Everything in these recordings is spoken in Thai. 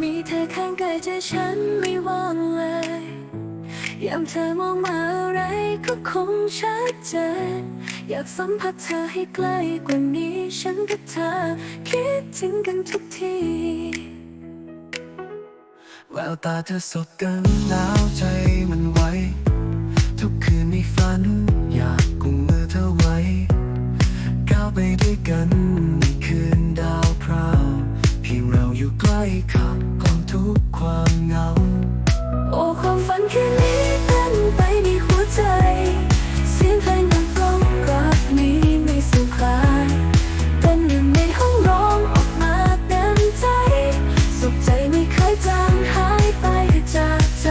มีเธอข้างกายใจฉันไม่ว่างเลยยามเธอมองมาอะไรก็คงชัดเจนอยากสัมผัสเธอให้ใกล้กว่านี้ ฉันกับเธอคิดถึงกันทุกทีแววตาเธอสบกันแล้วใจมันไวทุกคืนในฝัน อยากกุมมือเธอไว้ ก้าวไปด้วยกันในคืนดาวพราวเพียงเราอยู่ใกล้ขับ แค่นี้เต้นไปในหัวใจ เสียงเพลงดังก้องรักนี้ไม่สูญคลายเต้นอยู่ในห้องร้องออกมาเต็มใจ สุขใจไม่เคยจางหายไปจากใจ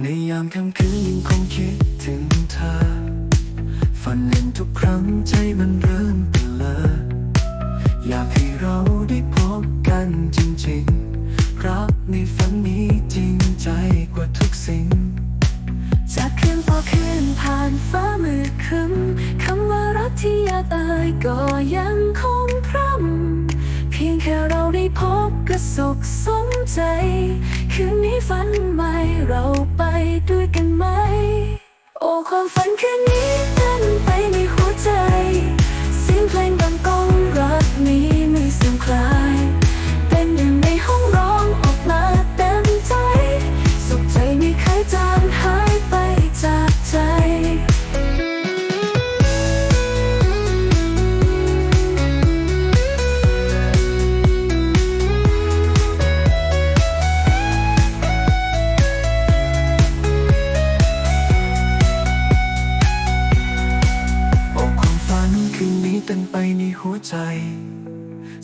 ในยามค่ำคืนยังคงคิดถึงเธอ ฝันเห็นทุกครั้งใจมันเริ่มเปลออยากให้เราได้พบกันจริงๆรักในฝันนี้จริงใจ สิ่ง จากคืนต่อคืนผ่านฟ้ามืดครึ้มคำว่ารักที่อยากเอ่ยก็ยังคงพร่ำเพียงแค่เราได้พบก็สุขสมใจ คืนนี้ฝันใหม่เราไปด้วยกันไหม โอ้ความฝันคืนนี้เต้นไปในหัวใจ เสียงเพลง ใจ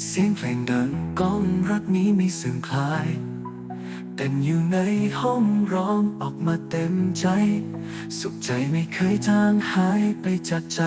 เสียงเพลงดังก้องรักนี้ไม่เสื่อมคลายเต้นอยู่ในห้องร้องออกมาเต็มใจ สุขใจไม่เคยจางหายไปจากใจ